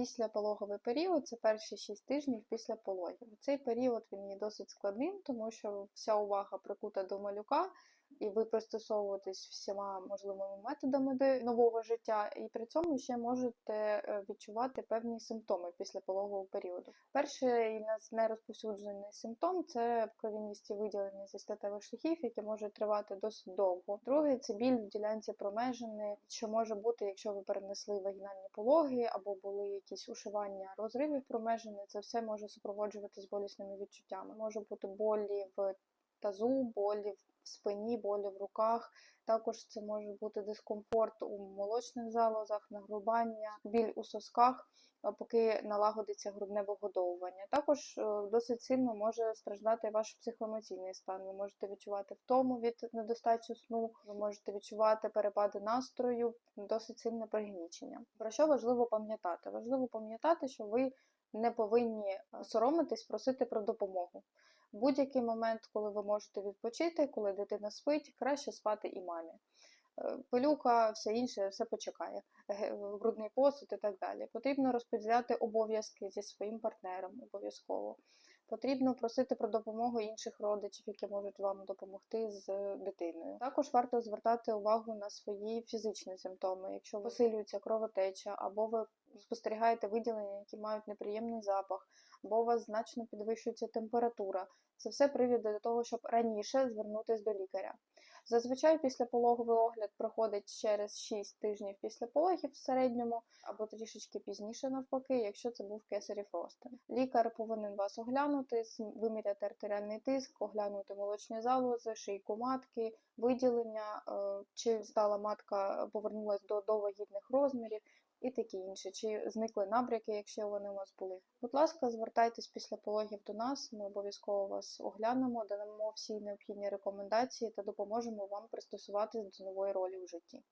післяпологовий період це перші 6 тижнів після пологів. Цей період він є досить складним, тому що вся увага прикута до малюка, і ви пристосовуєтесь всіма можливими методами до нового життя, і при цьому ще можете е, відчувати певні симптоми після пологового періоду. Перший найрозповсюджений симптом це кровіністі виділення зі статевих шляхів, які можуть тривати досить довго. Другий це біль в ділянці промежини, що може бути, якщо ви перенесли вагінальні пологи або були якісь ушивання розривів промежини. Це все може супроводжуватись болісними відчуттями. Може бути болі в тазу, болі в спині, болі в руках. Також це може бути дискомфорт у молочних залозах, нагрубання, біль у сосках, поки налагодиться грудне вигодовування. Також е, досить сильно може страждати ваш психоемоційний стан. Ви можете відчувати втому від недостачі сну, ви можете відчувати перепади настрою, досить сильне пригнічення. Про що важливо пам'ятати? Важливо пам'ятати, що ви не повинні е, соромитись, просити про допомогу. Будь-який момент, коли ви можете відпочити, коли дитина спить, краще спати і мамі. Е, Пилюка, все інше, все почекає, грудний посуд і так далі. Потрібно розподіляти обов'язки зі своїм партнером обов'язково. Потрібно просити про допомогу інших родичів, які можуть вам допомогти з дитиною. Також варто звертати увагу на свої фізичні симптоми. Якщо висилюється кровотеча, або ви спостерігаєте виділення, які мають неприємний запах, або у вас значно підвищується температура. Це все привід до того, щоб раніше звернутися до лікаря. Зазвичай післяпологовий огляд проходить через 6 тижнів після пологів в середньому, або трішечки пізніше навпаки, якщо це був кесарів розтин. Лікар повинен вас оглянути, виміряти артеріальний тиск, оглянути молочні залози, шийку матки, виділення, е, чи стала матка повернулася до довагітних розмірів. І такі інші, чи зникли набряки, якщо вони у вас були. Будь ласка, звертайтесь після пологів до нас. Ми обов'язково вас оглянемо, дамо всі необхідні рекомендації та допоможемо вам пристосуватись до нової ролі у житті.